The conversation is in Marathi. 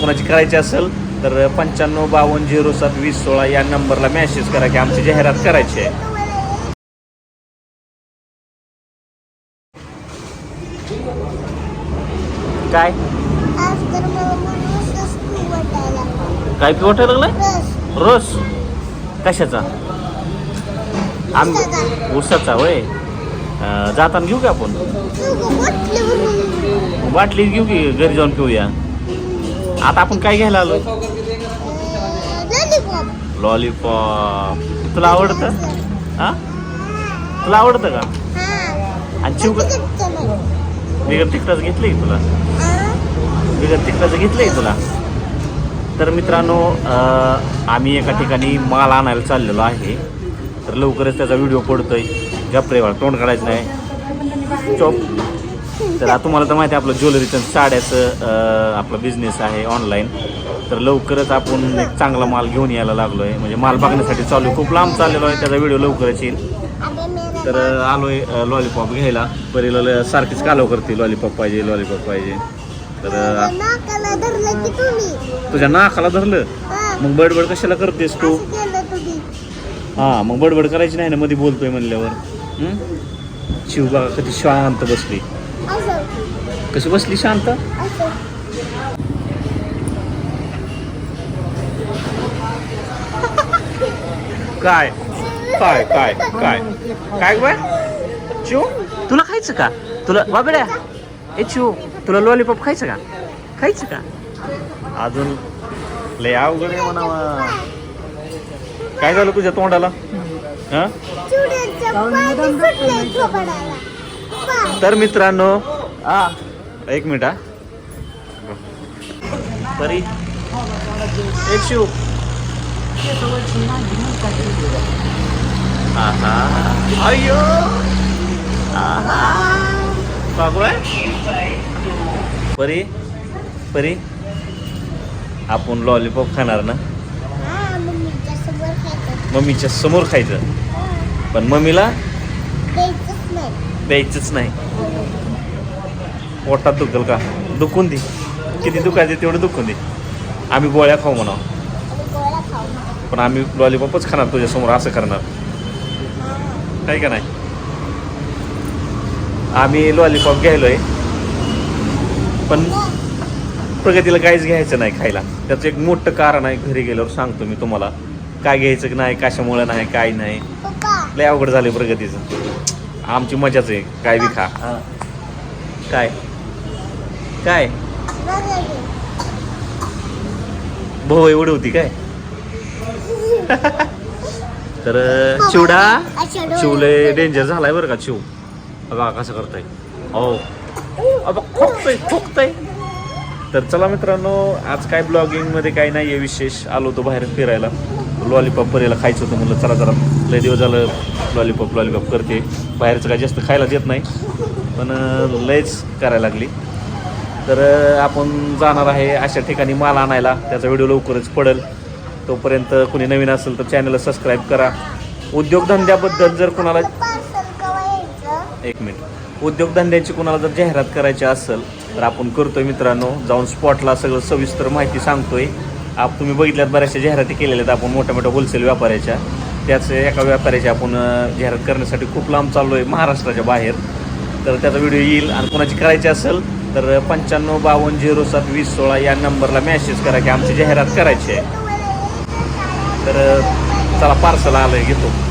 कोणाची करायची असेल तर पंच्याण्णव बावन्न झिरो सात वीस सोळा या नंबरला मॅसेज करा की आमची जाहिरात करायची आहे. काय? म्हणूनच तू वाटायला काय लागलाय? रस. कशाचा? आम वय अं, जाताना घेऊ का आपण? म्हटलं म्हणून बाटली घेऊ की घरी जाऊन पिऊया? आता आपण काय घ्यायला आलो लॉलीपॉप. लॉलीपॉप. तुला आवडतं? हा? तुला आवडतं का? हा. आणि चिव तिकडचं नाही बिगर तिकटाचं घेतलंय तुला? बिगर तिकटाचं घेतलंय तुला? तर मित्रांनो आम्ही एका ठिकाणी माल आणायला चाललेलो आहे. तर लवकरच त्याचा व्हिडिओ पडतोय. गपरेवाळ तोंड काढायचं नाही. चॉप. तर आता तुम्हाला तर माहिती आहे आपलं ज्वेलरीचं साड्याचं आपला बिझनेस आहे ऑनलाईन तर लवकरच आपण एक चांगला माल घेऊन यायला लागलो आहे म्हणजे माल बघण्यासाठी चालू आहे खूप लांब चाललेलो आहे त्याचा व्हिडिओ लवकरच येईल. तर आलो आलोय लॉलीपॉप घ्यायला. परीला सारखीच कालव करते लॉलीपॉप पाहिजे लॉलीपॉप पाहिजे. तर धरलं तुझ्या नाकाला धरलं? मग बडबड कशाला करतेस तू? हां मग बडबड करायची नाही ना मध्ये बोलतोय म्हणल्यावर. शिव बघा कधी शांत बसली. कशी बसली शांत? काय? काय काय काय? काय बाय चिव तुला खायचं का? तुला बाबड्या ए चिव तुला लॉलीपॉप खायचं का? खायचं का? अजून लय अवघड आहे म्हणावा. काय झालं तुझ्या तोंडाला? हा? तर मित्रांनो हा एक मिनिट हा परी एक शिव. अयो परी परी. आपण लॉलीपॉप खाणार ना? मम्मीच्या समोर खायचं. पण मम्मीला द्यायचंच नाही. पोटात दुखल का? दुखून दे. किती दुखायचं तेवढं दुखून दे. आम्ही गोळ्या खाऊ म्हणा. पण आम्ही लॉलीपॉपच खाणार तुझ्यासमोर असं करणार. काय का नाही? आम्ही लॉलीपॉप घ्यायलोय. पण प्रगतीला काहीच घ्यायचं नाही खायला. त्याचं एक मोठं कारण आहे घरी गेल्यावर सांगतो मी तुम्हाला. काय घ्यायचं नाही कशामुळं नाही काय नाही. लय अवघड झाले प्रगतीचं. आमची मजाच आहे. काय बी खा. काय? काय? भाऊ एवढी होती काय? तर चिवडा? चिवले डेंजर झालाय बरं का चिव? बघा कसं करताय? हो अबा खोकतय खोकतय. तर चला मित्रांनो आज काय ब्लॉगिंगमध्ये काही नाही आहे विशेष. आलो होतो बाहेर फिरायला. लॉलीपॉप परीला खायचं होतं म्हणलं चला जरा लय दिवस झालं लॉलीपॉप लॉलीपॉप करते. बाहेरचं काय जास्त खायला देत नाही पण लयच करायला लागली. तर आपण जाणार आहे अशा ठिकाणी माल आणायला. त्याचा व्हिडिओ लवकरच पडेल. तोपर्यंत कुणी नवीन असेल तर चॅनलला सबस्क्राईब करा. उद्योगधंद्याबद्दल जर कुणाला? एक मिनिट. उद्योगधंद्याची कुणाला जर जाहिरात करायची असेल तर आपण करतोय मित्रांनो. जाऊन स्पॉटला सगळं सविस्तर माहिती सांगतोय. आप तुम्ही बघितल्यात बऱ्याचशा जाहिराती केलेल्या आहेत आपण मोठ्या मोठ्या होलसेल व्यापाऱ्याच्या. त्याच एका व्यापाऱ्याची आपण जाहिरात करण्यासाठी खूप लांब चाललो आहे महाराष्ट्राच्या बाहेर. तर त्याचा व्हिडिओ येईल. आणि कोणाची करायची असेल तर पंच्याण्णव बावन्न झिरो सात वीस सोळा या नंबरला मॅसेज करा की आमची जाहिरात करायची आहे. तर चला पार्सल आलं घेतो.